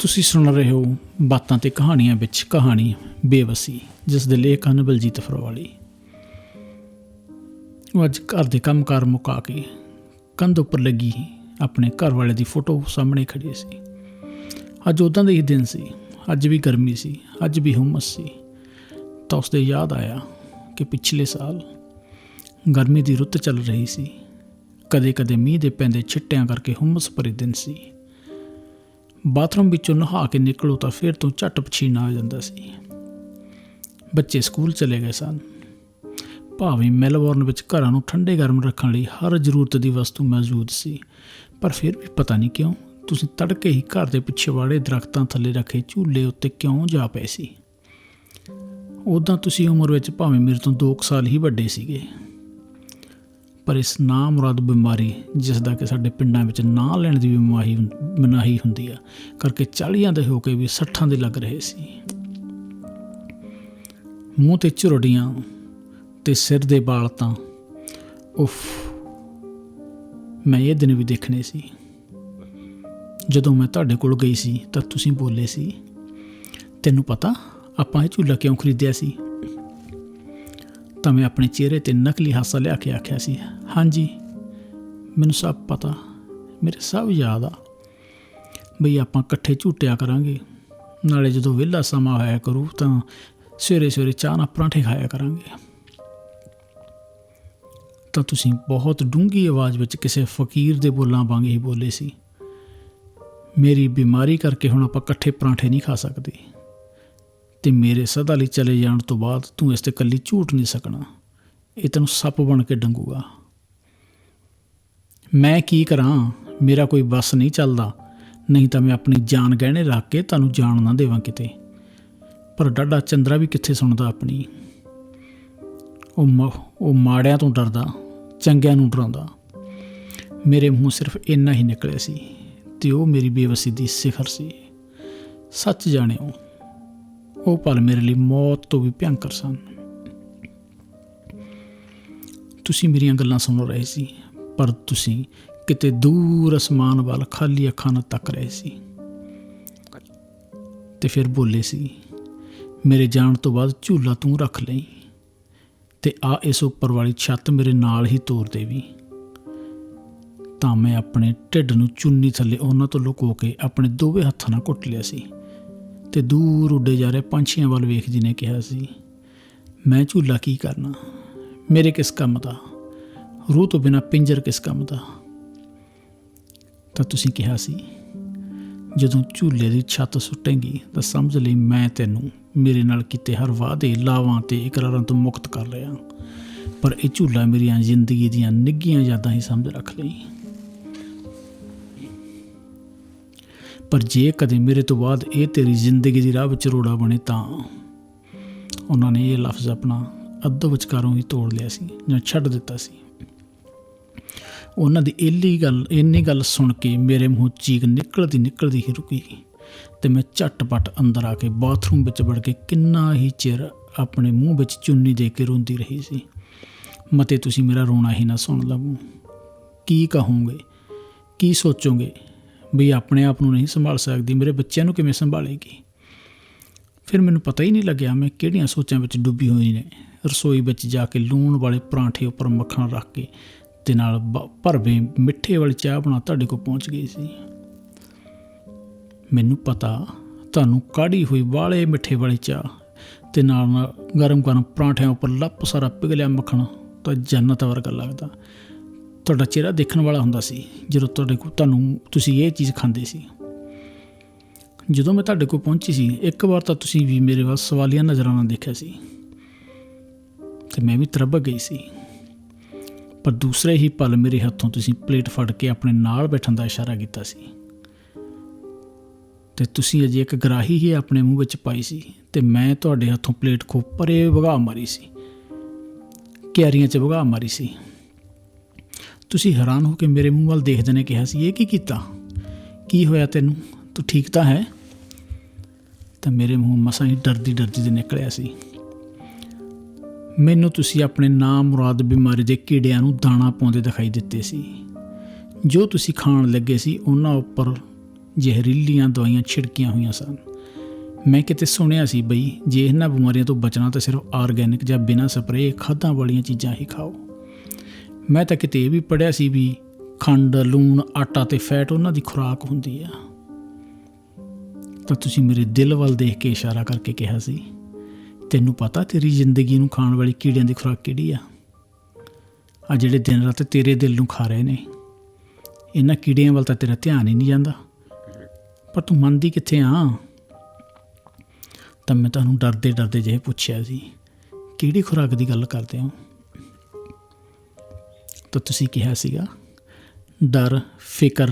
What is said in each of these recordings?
ਤੁਸੀਂ ਸੁਣ ਰਹੇ ਹੋ ਬਾਤਾਂ ਤੇ ਕਹਾਣੀਆਂ ਵਿੱਚ ਕਹਾਣੀ ਬੇਵਸੀ, ਜਿਸ ਦੇ ਲੇਖ ਹਨ ਬਲਜੀਤ ਫਰੋਵਾਲੀ ਉਹ ਅੱਜ ਘਰ ਦੇ ਕੰਮਕਾਰ ਮੁਕਾ ਕੇ ਕੰਧ ਉੱਪਰ ਲੱਗੀ ਆਪਣੇ ਘਰ ਵਾਲੇ ਦੀ ਫੋਟੋ ਸਾਹਮਣੇ ਖੜੀ ਸੀ। ਅੱਜ ਉਦਾਂ ਦਾ ਹੀ ਦਿਨ ਸੀ, ਅੱਜ ਵੀ ਗਰਮੀ ਸੀ, ਅੱਜ ਵੀ ਹੁਮਸ ਸੀ। ਤਾਂ ਉਸਦੇ ਯਾਦ ਆਇਆ ਕਿ ਪਿਛਲੇ ਸਾਲ ਗਰਮੀ ਦੀ ਰੁੱਤ ਚੱਲ ਰਹੀ ਸੀ। ਕਦੇ-ਕਦੇ ਮੀਂਹ ਦੇ ਪੈਂਦੇ ਛਿੱਟਿਆਂ ਕਰਕੇ ਹੁਮਸ ਭਰੇ ਦਿਨ ਸੀ। ਬਾਥਰੂਮ ਵਿੱਚੋਂ ਨਹਾ ਕੇ ਨਿਕਲੋ ਤਾਂ ਫਿਰ ਤੋਂ ਝੱਟ ਪਸੀਨਾ ਆ ਜਾਂਦਾ ਸੀ। ਬੱਚੇ ਸਕੂਲ ਚਲੇ ਗਏ ਸਨ। ਭਾਵੇਂ ਮੈਲਬੌਰਨ ਵਿੱਚ ਘਰਾਂ ਨੂੰ ਠੰਡੇ ਗਰਮ ਰੱਖਣ ਲਈ ਹਰ ਜ਼ਰੂਰਤ ਦੀ ਵਸਤੂ ਮੌਜੂਦ ਸੀ, ਪਰ ਫਿਰ ਵੀ ਪਤਾ ਨਹੀਂ ਕਿਉਂ ਤੁਸੀਂ ਤੜਕੇ ਹੀ ਘਰ ਦੇ ਪਿੱਛੇ ਵਾੜੇ ਦਰਖਤਾਂ ਥੱਲੇ ਰੱਖੇ ਝੂਲੇ ਉੱਤੇ ਕਿਉਂ ਜਾ ਪਏ ਸੀ? ਉਦਾਂ ਤੁਸੀਂ ਉਮਰ ਵਿੱਚ ਭਾਵੇਂ ਮੇਰੇ ਤੋਂ 2 ਸਾਲ ਹੀ ਵੱਡੇ ਸੀਗੇ। ਪਰ ਇਸ ਨਾਮੁਰਾਦ ਬਿਮਾਰੀ ਜਿਸ ਦਾ ਕਿ ਸਾਡੇ ਪਿੰਡਾਂ ਵਿੱਚ ਨਾਂ ਲੈਣ ਦੀ ਬਿਮਾਰੀ ਮਨਾਹੀ ਹੁੰਦੀ ਆ, ਕਰਕੇ 40ਾਂ ਦੇ ਹੋ ਕੇ ਵੀ 60ਾਂ ਦੇ ਲੱਗ ਰਹੇ ਸੀ। ਮੂੰਹ ਤੇ ਝੁਰੜੀਆਂ ਤੇ ਸਿਰ ਦੇ ਵਾਲ ਤਾਂ ਉਫ, ਮੈਂ ਇਹ ਦਿਨ ਵੀ ਦੇਖਣੇ ਸੀ। ਜਦੋਂ ਮੈਂ ਤੁਹਾਡੇ ਕੋਲ ਗਈ ਸੀ ਤਾਂ ਤੁਸੀਂ ਬੋਲੇ ਸੀ, ਤੈਨੂੰ ਪਤਾ, ਆਪਾਂ ਇਹ ਝੂਲਾ ਕਿਉਂ ਖਰੀਦਿਆ ਸੀ? ਤਾਂ ਮੈਂ ਆਪਣੇ ਚਿਹਰੇ ਤੇ ਨਕਲੀ ਹਾਸਾ ਲਿਆ ਕੇ ਆਖਿਆ ਸੀ, ਹਾਂਜੀ, ਮੈਨੂੰ ਸਭ ਪਤਾ, ਮੇਰੇ ਸਭ ਯਾਦ ਆ। ਬਈ ਆਪਾਂ ਇਕੱਠੇ ਝੂਟਿਆ ਕਰਾਂਗੇ। ਨਾਲੇ ਜਦੋਂ ਵਿਹਲਾ ਸਮਾਂ ਹੋਇਆ ਕਰੂ ਤਾਂ ਸਵੇਰੇ ਸਵੇਰੇ ਚਾਹ ਨਾਲ ਪਰਾਂਠੇ ਖਾਇਆ ਕਰਾਂਗੇ। ਤਾਂ ਤੁਸੀਂ ਬਹੁਤ ਡੂੰਗੀ ਆਵਾਜ਼ ਵਿੱਚ ਕਿਸੇ ਫਕੀਰ ਦੇ ਬੋਲਾਂ ਵਾਂਗ ਹੀ ਬੋਲੇ ਸੀ, ਮੇਰੀ ਬਿਮਾਰੀ ਕਰਕੇ ਹੁਣ ਆਪਾਂ ਇਕੱਠੇ ਪਰਾਂਠੇ ਨਹੀਂ ਖਾ ਸਕਦੇ। ਤੇ ਮੇਰੇ ਸਦਾ ਲਈ ਚਲੇ ਜਾਣ ਤੋਂ ਬਾਅਦ ਤੂੰ ਇਸ ਤੇ ਕੱਲੀ ਝੂਠ ਨਹੀਂ ਸਕਣਾ। ਇਹ ਤੈਨੂੰ ਸੱਪ ਬਣ ਕੇ ਡੰਗੂਗਾ। ਮੈਂ ਕੀ ਕਰਾਂ? ਮੇਰਾ ਕੋਈ ਬਸ ਨਹੀਂ ਚੱਲਦਾ। ਨਹੀਂ ਤਾਂ ਮੈਂ ਆਪਣੀ ਜਾਨ ਗਹਿਣੇ ਰੱਖ ਕੇ ਤੁਹਾਨੂੰ ਜਾਣ ਨਾ ਦੇਵਾਂ ਕਿਤੇ। ਪਰ ਡਾਡਾ ਚੰਦਰਾ ਵੀ ਕਿੱਥੇ ਸੁਣਦਾ ਆਪਣੀ? ਉਹ ਮ- ਉਹ ਮਾੜਿਆਂ ਤੋਂ ਡਰਦਾ, ਚੰਗਿਆਂ ਨੂੰ ਡਰਾਉਂਦਾ। ਮੇਰੇ ਮੂੰਹ ਸਿਰਫ ਇੰਨਾ ਹੀ ਨਿਕਲਿਆ ਸੀ ਤੇ ਉਹ ਮੇਰੀ ਬੇਵਸੀ ਦੀ ਸਿਖਰ ਸੀ। ਸੱਚ ਜਾਣਿਓ ਉਹ ਪਲ ਮੇਰੇ ਲਈ ਮੌਤ ਤੋਂ ਵੀ ਭਿਆਨਕ ਸਨ। ਤੁਸੀਂ ਮੇਰੀਆਂ ਗੱਲਾਂ ਸੁਣ ਰਹੇ ਸੀ, ਪਰ ਤੁਸੀਂ ਕਿਤੇ ਦੂਰ ਅਸਮਾਨ ਵੱਲ ਖਾਲੀ ਅੱਖਾਂ ਨਾਲ ਤੱਕ ਰਹੇ ਸੀ। ਤੇ ਫਿਰ ਬੋਲੇ ਸੀ, ਮੇਰੇ ਜਾਣ ਤੋਂ ਬਾਅਦ ਝੂਲਾ ਤੂੰ ਰੱਖ ਲਈ, ਤੇ ਆ ਇਸ ਉੱਪਰ ਵਾਲੀ ਛੱਤ ਮੇਰੇ ਨਾਲ ਹੀ ਤੋਰ ਦੇਵੀ। ਤਾਂ ਮੈਂ ਆਪਣੇ ਢਿੱਡ ਨੂੰ ਚੁੰਨੀ ਥੱਲੇ ਉਹਨਾਂ ਤੋਂ ਲੁਕੋ ਕੇ ਆਪਣੇ ਦੋਵੇਂ ਹੱਥਾਂ ਨਾਲ ਘੁੱਟ ਲਿਆ ਸੀ। ਤੇ ਦੂਰ ਉੱਡੇ ਜਾ ਰਹੇ ਪੰਛੀਆਂ ਵੱਲ ਵੇਖ ਜੀ ਨੇ ਕਿਹਾ ਸੀ, ਮੈਂ ਝੂਲਾ ਕੀ ਕਰਨਾ? ਮੇਰੇ ਕਿਸ ਕੰਮ ਦਾ? ਰੂਹ ਤੋਂ ਬਿਨਾ ਪਿੰਜਰ ਕਿਸ ਕੰਮ ਦਾ? ਤਾਂ ਤੁਸੀਂ ਕਿਹਾ ਸੀ, ਜਦੋਂ ਝੂਲੇ ਦੀ ਛੱਤ ਸੁੱਟੇਂਗੀ ਤਾਂ ਸਮਝ ਲਈ ਮੈਂ ਤੈਨੂੰ ਮੇਰੇ ਨਾਲ ਕੀਤੇ ਹਰ ਵਾਅਦੇ, ਲਾਵਾਂ ਤੇ ਇਕਰਾਰਾਂ ਤੋਂ ਮੁਕਤ ਕਰ ਲਿਆ। ਪਰ ਇਹ ਝੂਲਾ ਮੇਰੀਆਂ ਜ਼ਿੰਦਗੀ ਦੀਆਂ ਨਿੱਘੀਆਂ ਯਾਦਾਂ ਹੀ ਸਮਝ ਰੱਖ ਲਈ। ਪਰ ਜੇ ਕਦੇ ਮੇਰੇ ਤੋਂ ਬਾਅਦ ਇਹ ਤੇਰੀ ਜ਼ਿੰਦਗੀ ਦੀ ਰਾਹ ਵਿੱਚ ਰੋੜਾ ਬਣੇ ਤਾਂ ਉਹਨਾਂ ਨੇ ਇਹ ਲਫ਼ਜ਼ ਆਪਣਾ ਅੱਧ ਵਿਚਕਾਰੋਂ ਹੀ ਤੋੜ ਲਿਆ ਸੀ ਜਾਂ ਛੱਡ ਦਿੱਤਾ ਸੀ। ਉਹਨਾਂ ਦੀ ਇਹਲੀ ਗੱਲ, ਇੰਨੀ ਗੱਲ ਸੁਣ ਕੇ ਮੇਰੇ ਮੂੰਹ ਚੀਕ ਨਿਕਲਦੀ ਨਿਕਲਦੀ ਹੀ ਰੁਕੀ ਤੇ ਮੈਂ ਝਟਪਟ ਅੰਦਰ ਆ ਕੇ ਬਾਥਰੂਮ ਵਿੱਚ ਵੜ ਕੇ ਕਿੰਨਾ ਹੀ ਚਿਰ ਆਪਣੇ ਮੂੰਹ ਵਿੱਚ ਚੁੰਨੀ ਦੇ ਕੇ ਰੋਂਦੀ ਰਹੀ ਸੀ। ਮਤੇ ਤੁਸੀਂ ਮੇਰਾ ਰੋਣਾ ਹੀ ਨਾ ਸੁਣ ਲਵੋ। ਕੀ ਕਹੋਗੇ? ਕੀ ਸੋਚੋਗੇ? ਵੀ ਆਪਣੇ ਆਪ ਨੂੰ ਨਹੀਂ ਸੰਭਾਲ ਸਕਦੀ, ਮੇਰੇ ਬੱਚਿਆਂ ਨੂੰ ਕਿਵੇਂ ਸੰਭਾਲੇਗੀ? ਫਿਰ ਮੈਨੂੰ ਪਤਾ ਹੀ ਨਹੀਂ ਲੱਗਿਆ ਮੈਂ ਕਿਹੜੀਆਂ ਸੋਚਾਂ ਵਿੱਚ ਡੁੱਬੀ ਹੋਈ ਨੇ। ਰਸੋਈ ਵਿੱਚ ਜਾ ਕੇ ਲੂਣ ਵਾਲੇ ਪਰਾਂਠੇ ਉੱਪਰ ਮੱਖਣ ਰੱਖ ਕੇ ਤੇ ਨਾਲ ਬ- ਭਰਵੇਂ ਮਿੱਠੇ ਵਾਲੀ ਚਾਹ ਬਣਾ ਤੁਹਾਡੇ ਕੋਲ ਪਹੁੰਚ ਗਈ ਸੀ। ਮੈਨੂੰ ਪਤਾ ਤੁਹਾਨੂੰ ਕਾੜੀ ਹੋਈ ਵਾਲੇ ਮਿੱਠੇ ਵਾਲੀ ਚਾਹ ਤੇ ਨਾਲ ਨਾਲ ਗਰਮ ਗਰਮ ਪਰਾਂਠਿਆਂ ਉੱਪਰ ਲੱਪ ਸਾਰਾ ਪਿਘਲਿਆ ਮੱਖਣ ਤਾਂ ਜੰਨਤ ਵਰਗਾ ਲੱਗਦਾ। ਤੁਹਾਡਾ ਚਿਹਰਾ ਦੇਖਣ ਵਾਲਾ ਹੁੰਦਾ ਸੀ, ਜਦੋਂ ਤੁਹਾਡੇ ਕੋਲ ਤੁਹਾਨੂੰ, ਤੁਸੀਂ ਇਹ ਚੀਜ਼ ਖਾਂਦੇ ਸੀ। ਜਦੋਂ ਮੈਂ ਤੁਹਾਡੇ ਕੋਲ ਪਹੁੰਚੀ ਸੀ, ਇੱਕ ਵਾਰ ਤਾਂ ਤੁਸੀਂ ਵੀ ਮੇਰੇ ਵੱਲ ਸਵਾਲੀਆ ਨਜ਼ਰਾਂ ਨਾਲ ਦੇਖਿਆ ਸੀ। ਤੇ ਮੈਂ ਵੀ ਤਰਬਕ ਗਈ ਸੀ। ਪਰ ਦੂਸਰੇ ਹੀ ਪਲ ਮੇਰੇ ਹੱਥੋਂ ਤੁਸੀਂ ਪਲੇਟ ਫੜ ਕੇ ਆਪਣੇ ਨਾਲ ਬੈਠਣ ਦਾ ਇਸ਼ਾਰਾ ਕੀਤਾ ਸੀ। ਤੇ ਤੁਸੀਂ ਅਜੇ ਇੱਕ ਗਰਾਹੀ ਹੀ ਆਪਣੇ ਮੂੰਹ ਵਿੱਚ ਪਾਈ ਸੀ ਤੇ ਮੈਂ ਤੁਹਾਡੇ ਹੱਥੋਂ ਪਲੇਟ ਖੋ ਪਰੇ ਵਗਾ ਮਾਰੀ ਸੀ। ਕਿਆਰੀਆਂ 'ਚ ਵਗਾ ਮਾਰੀ ਸੀ। ਤੁਸੀਂ ਹੈਰਾਨ ਹੋ ਕੇ ਮੇਰੇ ਮੂੰਹ ਵੱਲ ਦੇਖਦੇ ਨੇ ਕਿਹਾ ਸੀ, ਇਹ ਕੀ ਕੀਤਾ? ਕੀ ਹੋਇਆ ਤੈਨੂੰ? ਤੂੰ ਠੀਕ ਤਾਂ ਹੈ? ਤਾਂ ਮੇਰੇ ਮੂੰਹ ਮਸਾਂ ਹੀ ਡਰਦੀ ਡਰਦੀ ਦੇ ਨਿਕਲਿਆ ਸੀ। ਮੈਨੂੰ ਤੁਸੀਂ ਆਪਣੇ ਨਾਮ ਮੁਰਾਦ ਬਿਮਾਰੀ ਦੇ ਕੀੜਿਆਂ ਨੂੰ ਦਾਣਾ ਪਾਉਂਦੇ ਦਿਖਾਈ ਦਿੱਤੇ ਸੀ। ਜੋ ਤੁਸੀਂ ਖਾਣ ਲੱਗੇ ਸੀ, ਉਹਨਾਂ ਉੱਪਰ ਜ਼ਹਿਰੀਲੀਆਂ ਦਵਾਈਆਂ ਛਿੜਕੀਆਂ ਹੋਈਆਂ ਸਨ। ਮੈਂ ਕਿਤੇ ਸੁਣਿਆ ਸੀ ਬਈ, ਜੇ ਇਹਨਾਂ ਬਿਮਾਰੀਆਂ ਤੋਂ ਬਚਣਾ ਤਾਂ ਸਿਰਫ ਆਰਗੈਨਿਕ ਜਾਂ ਬਿਨਾਂ ਸਪਰੇਅ ਖਾਦਾਂ ਵਾਲੀਆਂ ਚੀਜ਼ਾਂ ਹੀ ਖਾਓ। ਮੈਂ ਤਾਂ ਕਿਤੇ ਇਹ ਵੀ ਪੜਿਆ ਸੀ ਵੀ ਖੰਡ, ਲੂਣ, ਆਟਾ ਤੇ ਫੈਟ ਉਹਨਾਂ ਦੀ ਖੁਰਾਕ ਹੁੰਦੀ ਆ। ਤਾਂ ਤੁਸੀਂ ਮੇਰੇ ਦਿਲ ਵੱਲ ਦੇਖ ਕੇ ਇਸ਼ਾਰਾ ਕਰਕੇ ਕਿਹਾ ਸੀ, ਤੈਨੂੰ ਪਤਾ ਤੇਰੀ ਜ਼ਿੰਦਗੀ ਨੂੰ ਖਾਣ ਵਾਲੀ ਕੀੜਿਆਂ ਦੀ ਖੁਰਾਕ ਕਿਹੜੀ ਆ? ਆ ਜਿਹੜੇ ਦਿਨ ਰਾਤ ਤੇਰੇ ਦਿਲ ਨੂੰ ਖਾ ਰਹੇ ਨੇ, ਇਹਨਾਂ ਕੀੜਿਆਂ ਵੱਲ ਤਾਂ ਤੇਰਾ ਧਿਆਨ ਹੀ ਨਹੀਂ ਜਾਂਦਾ। ਪਰ ਤੂੰ ਮੰਨਦੀ ਕਿੱਥੇ ਆ? ਤਾਂ ਮੈਂ ਤੁਹਾਨੂੰ ਡਰਦੇ ਡਰਦੇ ਜਿਹੇ ਪੁੱਛਿਆ ਸੀ, ਕਿਹੜੀ ਖੁਰਾਕ ਦੀ ਗੱਲ ਕਰਦੇ ਹੋ? ਤਾਂ ਤੁਸੀਂ ਕਿਹਾ ਸੀਗਾ, ਡਰ, ਫਿਕਰ,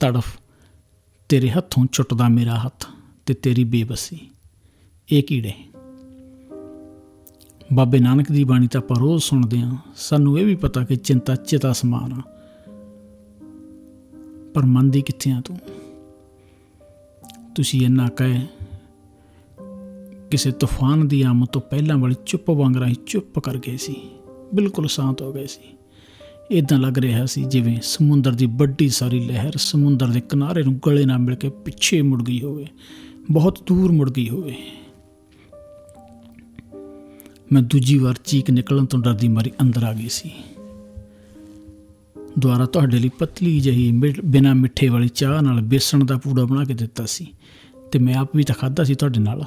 ਤੜਫ, ਤੇਰੇ ਹੱਥੋਂ ਛੁੱਟਦਾ ਮੇਰਾ ਹੱਥ ਤੇ ਤੇਰੀ ਬੇਬਸੀ। ਇਹ ਕੀੜੇ। ਬਾਬੇ ਨਾਨਕ ਦੀ ਬਾਣੀ ਤਾਂ ਆਪਾਂ ਰੋਜ਼ ਸੁਣਦੇ ਹਾਂ। ਸਾਨੂੰ ਇਹ ਵੀ ਪਤਾ ਕਿ ਚਿੰਤਾ ਚਿਤਾ ਸਮਾਨ ਆ। ਪਰ ਮੰਨਦੀ ਕਿੱਥੇ ਆ ਤੂੰ? ਤੁਸੀਂ ਇੰਨਾ ਕਹੇ, ਕਿਸੇ ਤੂਫਾਨ ਦੀ ਆਮਦ ਤੋਂ ਪਹਿਲਾਂ ਵਾਲੀ ਚੁੱਪ ਵਾਂਗ ਰਾਹੀਂ ਚੁੱਪ ਕਰ ਗਏ ਸੀ। ਬਿਲਕੁਲ ਸ਼ਾਂਤ ਹੋ ਗਏ ਸੀ। ਇਦਾਂ ਲੱਗ ਰਿਹਾ ਸੀ ਜਿਵੇਂ ਸਮੁੰਦਰ ਦੀ ਵੱਡੀ ਸਾਰੀ ਲਹਿਰ ਸਮੁੰਦਰ ਦੇ ਕਿਨਾਰੇ ਨੂੰ ਗਲੇ ਨਾਲ ਮਿਲ ਕੇ ਪਿੱਛੇ ਮੁੜ ਗਈ ਹੋਵੇ, ਬਹੁਤ ਦੂਰ ਮੁੜ ਗਈ ਹੋਵੇ। ਮੈਂ ਦੂਜੀ ਵਾਰ ਚੀਕ ਨਿਕਲਣ ਤੋਂ ਡਰਦੀ ਮਾਰੀ ਅੰਦਰ ਆ ਗਈ ਸੀ। ਦੁਆਰਾ ਤੁਹਾਡੇ ਲਈ ਪਤਲੀ ਜਹੀ ਬਿਨਾ ਮਿੱਠੇ ਵਾਲੀ ਚਾਹ ਨਾਲ ਬੇਸਣ ਦਾ ਪੂੜਾ ਬਣਾ ਕੇ ਦਿੱਤਾ ਸੀ ਤੇ ਮੈਂ ਆਪ ਵੀ ਤਾਂ ਖਾਦਾ ਸੀ ਤੁਹਾਡੇ ਨਾਲ।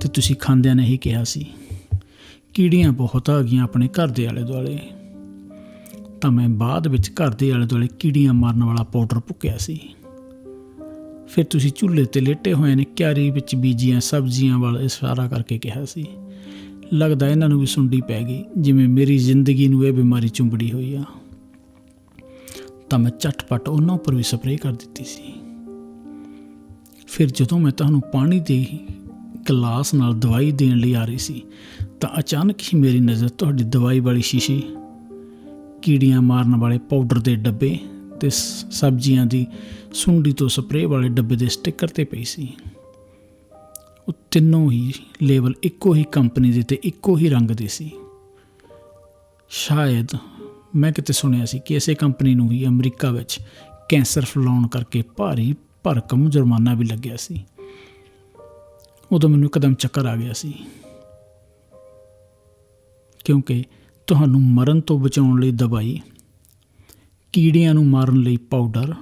ਤੇ ਤੁਸੀਂ ਖਾਂਦਿਆਂ ਨੇ ਹੀ ਕਿਹਾ ਸੀ, ਕੀੜੀਆਂ ਬਹੁਤ ਆ ਗਈਆਂ ਆਪਣੇ ਘਰ ਦੇ ਆਲੇ ਦੁਆਲੇ ਤਾਂ ਮੈਂ ਬਾਅਦ ਵਿੱਚ ਘਰ ਦੇ ਆਲੇ ਦੁਆਲੇ ਕੀੜੀਆਂ ਮਾਰਨ ਵਾਲਾ ਪਾਊਡਰ ਭੁੱਕਿਆ ਸੀ। ਫਿਰ ਤੁਸੀਂ ਚੁੱਲ੍ਹੇ ਤੇ ਲੇਟੇ ਹੋਏ ਨੇ, ਕਿਆਰੀ ਵਿੱਚ ਬੀਜੀਆਂ ਸਬਜ਼ੀਆਂ ਵਾਲਾ ਇਸ਼ਾਰਾ ਕਰਕੇ ਕਿਹਾ ਸੀ। ਲੱਗਦਾ ਇਹਨਾਂ ਨੂੰ ਵੀ ਸੁੰਡੀ ਪੈ ਗਈ, ਜਿਵੇਂ ਮੇਰੀ ਜ਼ਿੰਦਗੀ ਨੂੰ ਇਹ ਬਿਮਾਰੀ ਚੁੰਬੜੀ ਹੋਈ ਆ। ਤਾਂ ਮੈਂ ਝਟਪਟ ਉਹਨਾਂ ਉੱਪਰ ਵੀ ਸਪਰੇਅ ਕਰ ਦਿੱਤੀ ਸੀ। ਫਿਰ ਜਦੋਂ ਮੈਂ ਤੁਹਾਨੂੰ ਪਾਣੀ ਦੇ ਗਲਾਸ ਨਾਲ ਦਵਾਈ ਦੇਣ ਲਈ ਆ ਰਹੀ ਸੀ, ਤਾਂ ਅਚਾਨਕ ਹੀ ਮੇਰੀ ਨਜ਼ਰ ਤੁਹਾਡੀ ਦਵਾਈ ਵਾਲੀ ਸ਼ੀਸ਼ੀ ਕੀੜੀਆਂ ਮਾਰਨ ਵਾਲੇ ਪਾਊਡਰ ਦੇ ਡੱਬੇ ਤੇ ਸਬਜ਼ੀਆਂ ਦੀ ਸੁੰਡੀ ਤੋਂ ਸਪਰੇਅ ਵਾਲੇ ਡੱਬੇ ਦੇ ਸਟicker ਤੇ ਪਈ ਸੀ। ਉਹ ਤਿੰਨੋਂ ਹੀ ਲੇਬਲ ਇੱਕੋ ਹੀ ਕੰਪਨੀ ਦੇ ਤੇ ਇੱਕੋ ਹੀ ਰੰਗ ਦੇ ਸੀ। ਸ਼ਾਇਦ ਮੈਂ ਕਿਤੇ ਸੁਣਿਆ ਸੀ ਕਿ ਇਸੇ ਕੰਪਨੀ ਨੂੰ ਹੀ ਅਮਰੀਕਾ ਵਿੱਚ ਕੈਂਸਰ ਫੈਲਾਉਣ ਕਰਕੇ ਭਾਰੀ ਭਰਕਮ ਜੁਰਮਾਨਾ ਵੀ ਲੱਗਿਆ ਸੀ। ਉਦੋਂ ਮੈਨੂੰ ਇੱਕਦਮ ਚੱਕਰ ਆ ਗਿਆ ਸੀ। ਕਿਉਂਕਿ ਤੁਹਾਨੂੰ ਮਰਨ ਤੋਂ ਬਚਾਉਣ ਲਈ ਦਵਾਈ, ਕੀੜਿਆਂ ਨੂੰ ਮਾਰਨ ਲਈ ਪਾਊਡਰ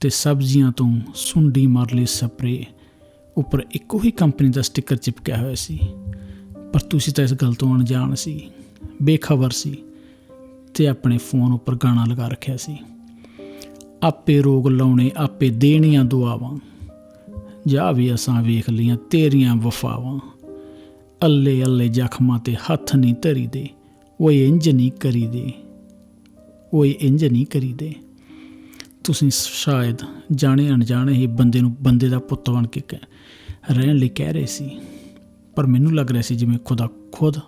ਤੇ ਸਬਜ਼ੀਆਂ ਤੋਂ ਸੁੰਡੀ ਮਾਰ ਲਈ ਸਪਰੇ ਉੱਪਰ ਇੱਕੋ ਹੀ ਕੰਪਨੀ ਦਾ ਸਟicker ਚਿਪਕਿਆ ਹੋਇਆ ਸੀ। ਪਰ ਤੁਸੀਂ ਤਾਂ ਇਸ ਗੱਲ ਤੋਂ ਅਣਜਾਣ ਸੀ, ਬੇਖਬਰ ਸੀ ਤੇ ਆਪਣੇ ਫੋਨ ਉੱਪਰ ਗਾਣਾ ਲਗਾ ਰੱਖਿਆ ਸੀ। ਆਪੇ ਰੋਗ ਲਾਉਣੇ, ਆਪੇ ਦੇਣੀਆਂ ਦੁਆਵਾਂ, ਜਾ ਵੀ ਅਸਾਂ ਵੇਖ ਲੀਆਂ ਤੇਰੀਆਂ ਵਫਾਵਾਂ। ਅੱਲੇ ਅੱਲੇ ਜ਼ਖਮਾਂ ਤੇ ਹੱਥ ਨਹੀਂ ਧਰੀ ਦੇ ਓਏ ਇੰਜ ਨਹੀਂ ਕਰੀ ਦੇ ਓਏ ਇੰਜ ਨਹੀਂ ਕਰੀ ਦੇ ਤੁਸੀਂ ਸ਼ਾਇਦ ਜਾਣੇ ਅਣਜਾਣੇ ਹੀ ਬੰਦੇ ਨੂੰ ਬੰਦੇ ਦਾ ਪੁੱਤ ਬਣ ਕੇ ਕਹਿ- ਰਹਿਣ ਲਈ ਕਹਿ ਰਹੇ ਸੀ। ਪਰ ਮੈਨੂੰ ਲੱਗ ਰਿਹਾ ਸੀ ਜਿਵੇਂ ਖੁਦਾ ਖੁਦ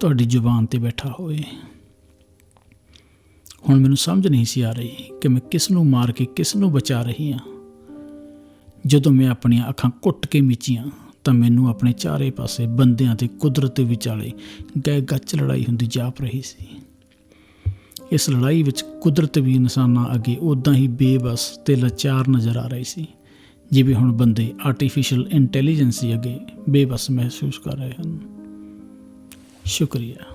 ਤੁਹਾਡੀ ਜ਼ੁਬਾਨ ਤੇ ਬੈਠਾ ਹੋਵੇ। ਹੁਣ ਮੈਨੂੰ ਸਮਝ ਨਹੀਂ ਸੀ ਆ ਰਹੀ ਕਿ ਮੈਂ ਕਿਸ ਨੂੰ ਮਾਰ ਕੇ ਕਿਸ ਨੂੰ ਬਚਾ ਰਹੀ ਹਾਂ। ਜਦੋਂ ਮੈਂ ਆਪਣੀਆਂ ਅੱਖਾਂ ਘੁੱਟ ਕੇ ਮੀਚੀਆਂ ਤਾਂ ਮੈਨੂੰ ਆਪਣੇ ਚਾਰੇ ਪਾਸੇ ਬੰਦਿਆਂ ਤੇ ਕੁਦਰਤ ਦੇ ਵਿਚਾਲੇ ਗੈ ਗੱਚ ਲੜਾਈ ਹੁੰਦੀ ਜਾਪ ਰਹੀ ਸੀ। ਇਸ ਲੜਾਈ ਵਿੱਚ ਕੁਦਰਤ ਵੀ ਇਨਸਾਨਾਂ ਅੱਗੇ ਉਦਾਂ ਹੀ ਬੇਬਸ ਤੇ ਲਾਚਾਰ ਨਜ਼ਰ ਆ ਰਹੀ ਸੀ, ਜਿਵੇਂ ਹੁਣ ਬੰਦੇ ਆਰਟੀਫੀਸ਼ੀਅਲ ਇੰਟੈਲੀਜੈਂਸੀ ਅੱਗੇ ਬੇਬਸ ਮਹਿਸੂਸ ਕਰ ਰਹੇ ਹਨ। ਸ਼ੁਕਰੀਆ।